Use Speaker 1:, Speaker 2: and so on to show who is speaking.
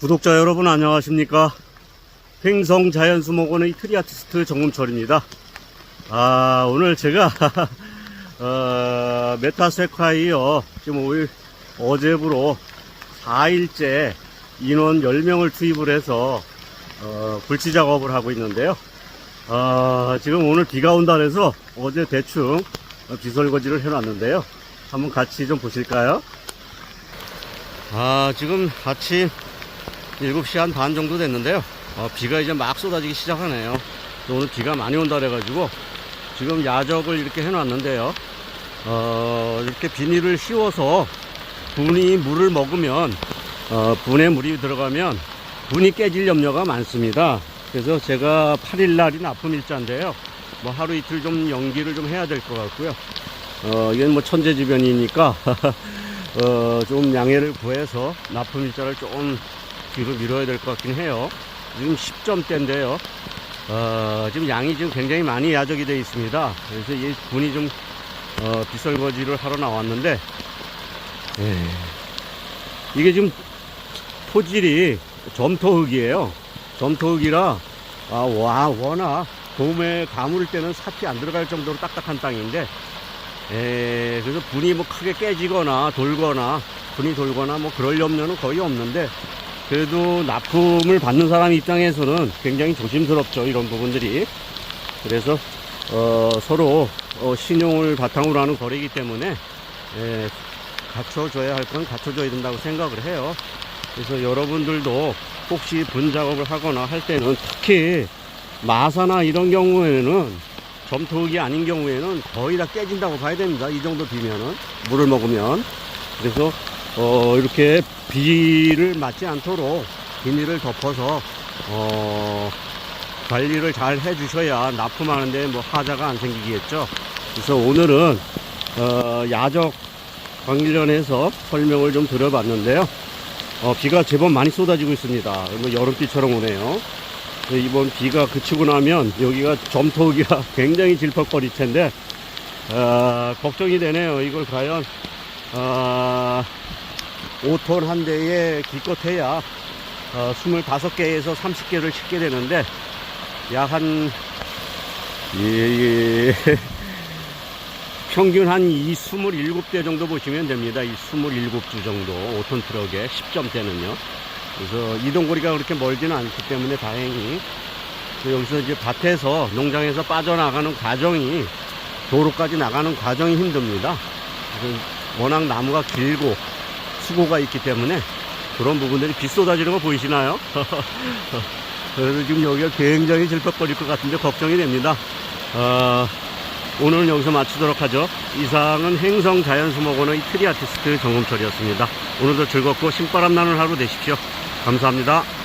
Speaker 1: 구독자 여러분 안녕하십니까? 횡성 자연수목원의 트리 아티스트 정금철입니다. 아 오늘 제가 어, 메타세콰이어 지금 오일 어제부로 4일째 인원 10명을 투입을 해서 어, 불치 작업을 하고 있는데요. 아, 지금 오늘 비가 온다 그래서 어제 대충 비설거지를 해놨는데요. 한번 같이 좀 보실까요? 아 지금 아침 7시 한 반 정도 됐는데요. 어, 비가 이제 막 쏟아지기 시작하네요. 또 오늘 비가 많이 온다 그래가지고 지금 야적을 이렇게 해놨는데요. 어, 이렇게 비닐을 씌워서 분이 물을 먹으면 어, 분에 물이 들어가면 분이 깨질 염려가 많습니다. 그래서 제가 8일 날이 납품 일자인데요. 뭐 하루 이틀 좀 연기를 좀 해야 될 것 같고요. 어, 이건 뭐 천재지변이니까 어, 좀 양해를 구해서 납품 일자를 조금 뒤로 밀어야 될 것 같긴 해요. 지금 10점대인데요. 어, 지금 양이 지금 굉장히 많이 야적이 되어 있습니다. 그래서 이 분이 좀, 어, 빗설거지를 하러 나왔는데, 예. 이게 지금 토질이 점토흙이에요. 점토흙이라, 아, 와, 워낙 봄에 가물 때는 삽이 안 들어갈 정도로 딱딱한 땅인데, 예, 그래서 분이 뭐 크게 깨지거나 돌거나, 분이 돌거나 뭐 그럴 염려는 거의 없는데, 그래도 납품을 받는 사람 입장에서는 굉장히 조심스럽죠 이런 부분들이. 그래서 어, 서로 어, 신용을 바탕으로 하는 거래이기 때문에 예, 갖춰줘야 할 건 갖춰줘야 된다고 생각을 해요. 그래서 여러분들도 혹시 분 작업을 하거나 할 때는 특히 마사나 이런 경우에는 점토흙이 아닌 경우에는 거의 다 깨진다고 봐야 됩니다 이 정도 비면은. 물을 먹으면. 그래서 어, 이렇게 비를 맞지 않도록 비닐을 덮어서 어, 관리를 잘 해주셔야 납품하는데 뭐 하자가 안 생기겠죠. 그래서 오늘은 어, 야적 관련해서 설명을 좀 드려봤는데요. 어, 비가 제법 많이 쏟아지고 있습니다. 뭐 여름비처럼 오네요. 이번 비가 그치고 나면 여기가 점토기가 굉장히 질퍽거릴 텐데 어, 걱정이 되네요. 이걸 과연 어, 5톤 한 대에 기껏해야 어, 25개에서 30개를 싣게 되는데 약 한 예, 예, 평균 한 이 27대 정도 보시면 됩니다. 이 27주 정도 5톤 트럭에 10점대는요. 그래서 이동 거리가 그렇게 멀지는 않기 때문에 다행히 여기서 이제 밭에서 농장에서 빠져나가는 과정이 도로까지 나가는 과정이 힘듭니다. 워낙 나무가 길고 수고가 있기 때문에 그런 부분들이 빗 쏟아지는 거 보이시나요? 그래서 지금 여기가 굉장히 질퍽거릴 것 같은데 걱정이 됩니다. 어, 오늘은 여기서 마치도록 하죠. 이상은 행성 자연수목원의 트리 아티스트 정금철이었습니다. 오늘도 즐겁고 신바람 나는 하루 되십시오. 감사합니다.